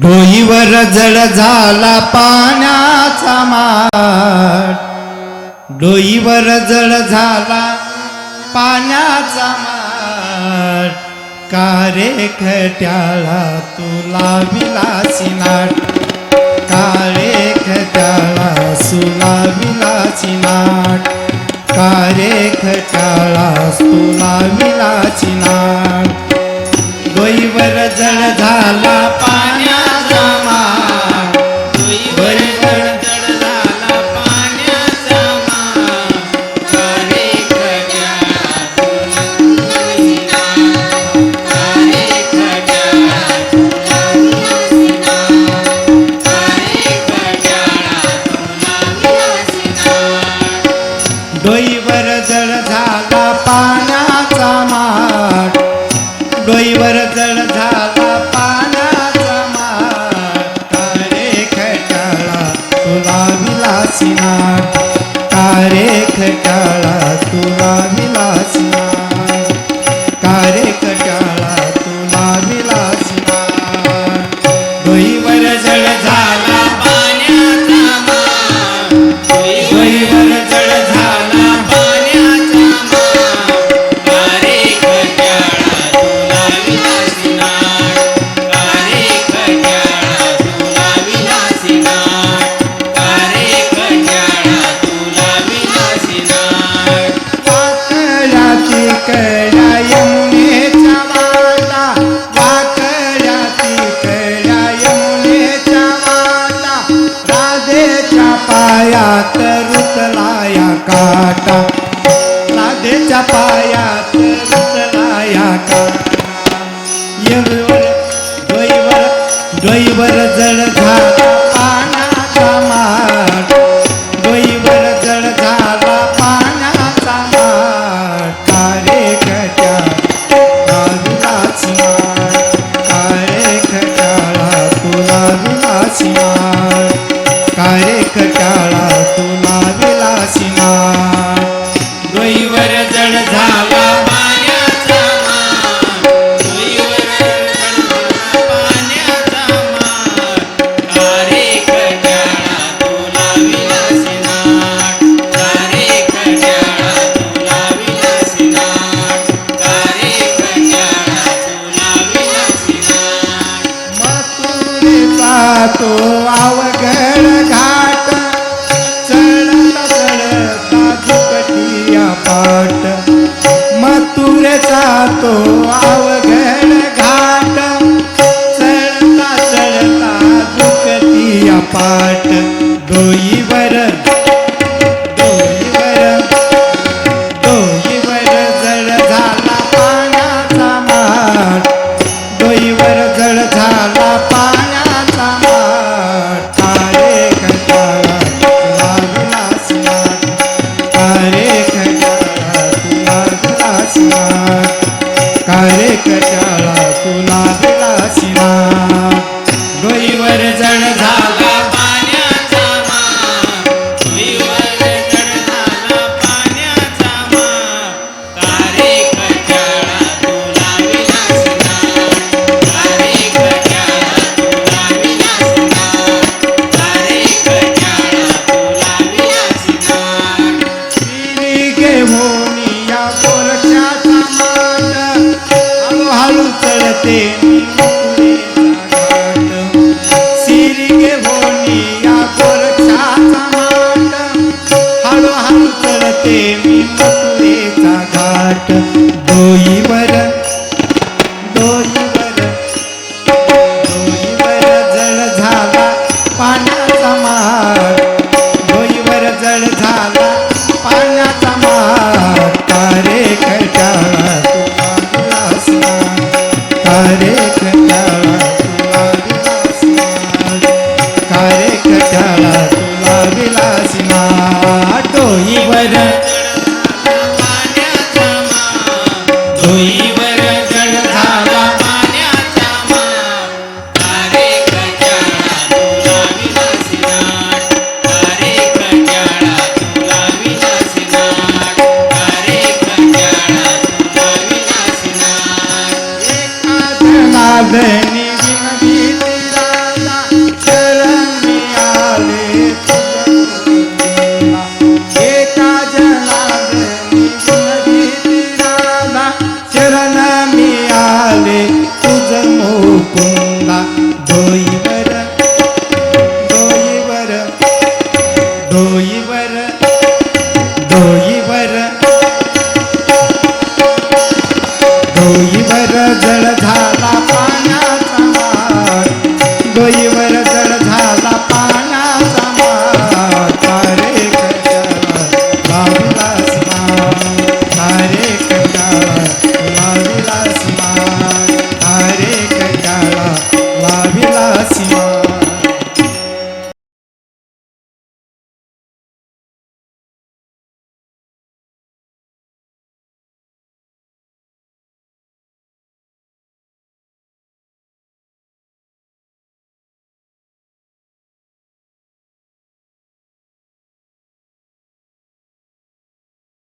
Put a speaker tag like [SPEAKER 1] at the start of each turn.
[SPEAKER 1] डोईवर जड झाला पाण्याचा मार डोईवर जड झाला पाण्याचा मार कारे खट्याला तुला विलासी नाट कारे खट्याला सुला विलासी नाट कारे खट्याला सुला विलासी नाट डोईवर जड झाला पाण्या डोईवर जळ झाला पानाचा माठ. डोईवर जळ झाला पानाचा माठ. तारे खटाळा तुला विलासिना तारे खटाळा तुला काटा. लादेच्या पायात गुंतलाया काटा दैवर जळ झाला પાટ ડોઈ साधनी विनवी राजा चरणी आले एका जनादनी विनवी राजा चरण David.